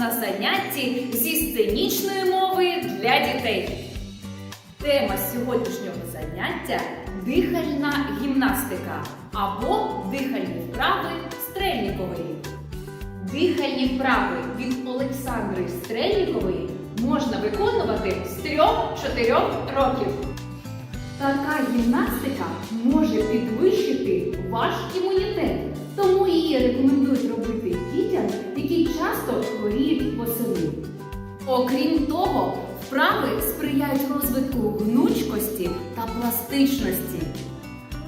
на занятті зі сценічної мови для дітей. Тема сьогоднішнього заняття дихальна гімнастика або дихальні вправи Стрельнікової. Дихальні вправи від Олександри Стрельнікової можна виконувати з 3-4 років. Така гімнастика може підвищити ваш імунітет, тому її рекомендують Окрім того, вправи сприяють розвитку гнучкості та пластичності.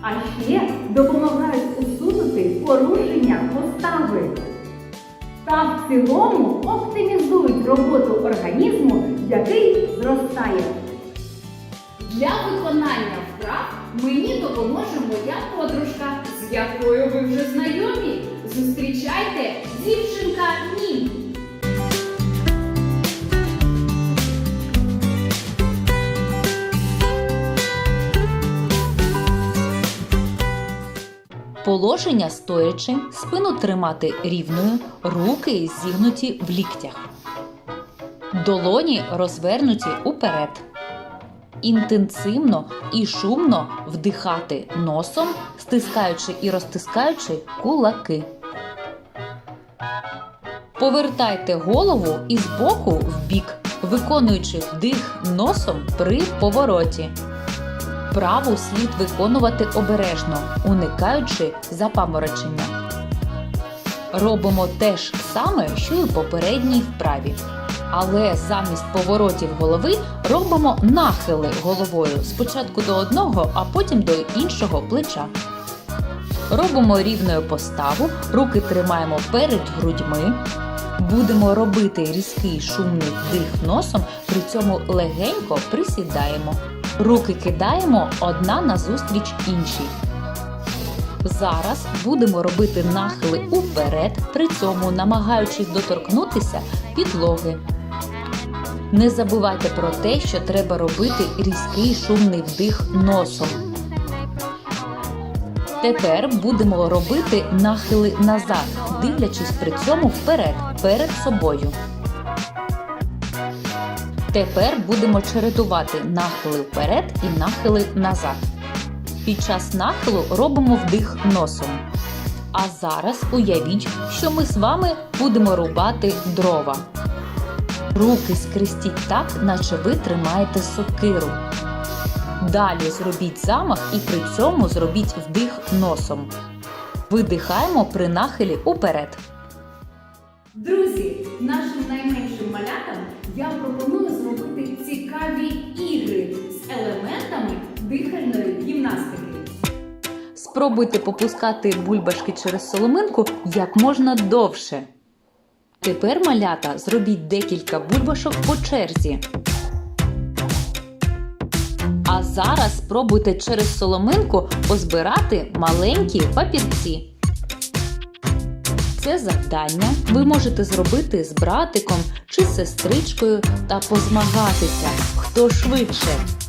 А ще допомагають усунути порушення постави. Та в цілому оптимізують роботу організму, який зростає. Для виконання вправ мені допоможе моя подружка, з якою ви вже знайомі. Зустрічайте дівчинка Нім. Положення стоячи, спину тримати рівною, руки зігнуті в ліктях. Долоні розвернуті уперед. Інтенсивно і шумно вдихати носом, стискаючи і розтискаючи кулаки. Повертайте голову із боку в бік, виконуючи вдих носом при повороті. Вправу слід виконувати обережно, уникаючи запаморочення. Робимо те ж саме, що й у попередній вправі. Але замість поворотів голови робимо нахили головою спочатку до одного, а потім до іншого плеча. Робимо рівною поставу, руки тримаємо перед грудьми. Будемо робити різкий шумний вдих носом, при цьому легенько присідаємо. Руки кидаємо одна назустріч іншій. Зараз будемо робити нахили уперед, при цьому намагаючись доторкнутися підлоги. Не забувайте про те, що треба робити різкий шумний вдих носом. Тепер будемо робити нахили назад, дивлячись при цьому вперед, перед собою. Тепер будемо чередувати нахили вперед і нахили назад. Під час нахилу робимо вдих носом. А зараз уявіть, що ми з вами будемо рубати дрова. Руки скрестіть так, наче ви тримаєте сокиру. Далі зробіть замах і при цьому зробіть вдих носом. Видихаємо при нахилі уперед. Друзі, нашим найменшим малятам я пропоную цікаві ігри з елементами дихальної гімнастики. Спробуйте попускати бульбашки через соломинку як можна довше. Тепер, малята, зробіть декілька бульбашок по черзі. А зараз спробуйте через соломинку позбирати маленькі папірці. Це завдання ви можете зробити з братиком чи сестричкою та позмагатися, хто швидше.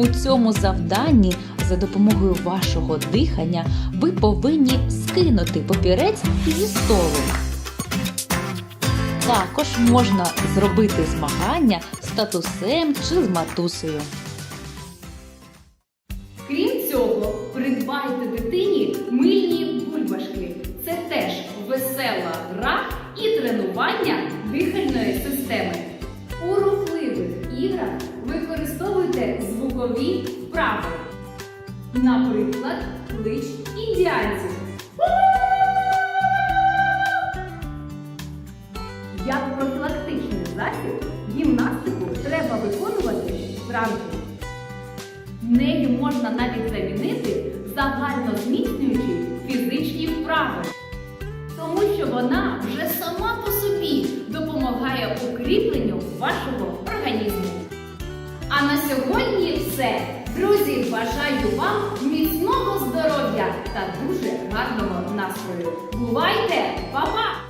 У цьому завданні за допомогою вашого дихання ви повинні скинути папірець зі столу. Також можна зробити змагання з татусем чи з матусею. Крім цього, придбайте дитині мильні бульбашки. Це теж весела гра і тренування дихальної системи. Звукові вправи. Наприклад, клич індіанців. Як профілактичний засіб, гімнастику треба виконувати зранку. Нею можна навіть замінити загально зміцнюючі фізичні вправи, тому що вона вже сама по собі допомагає укріпленню вашого організму. А на сьогодні все. Друзі, бажаю вам міцного здоров'я та дуже гарного настрою. Бувайте, Па-па!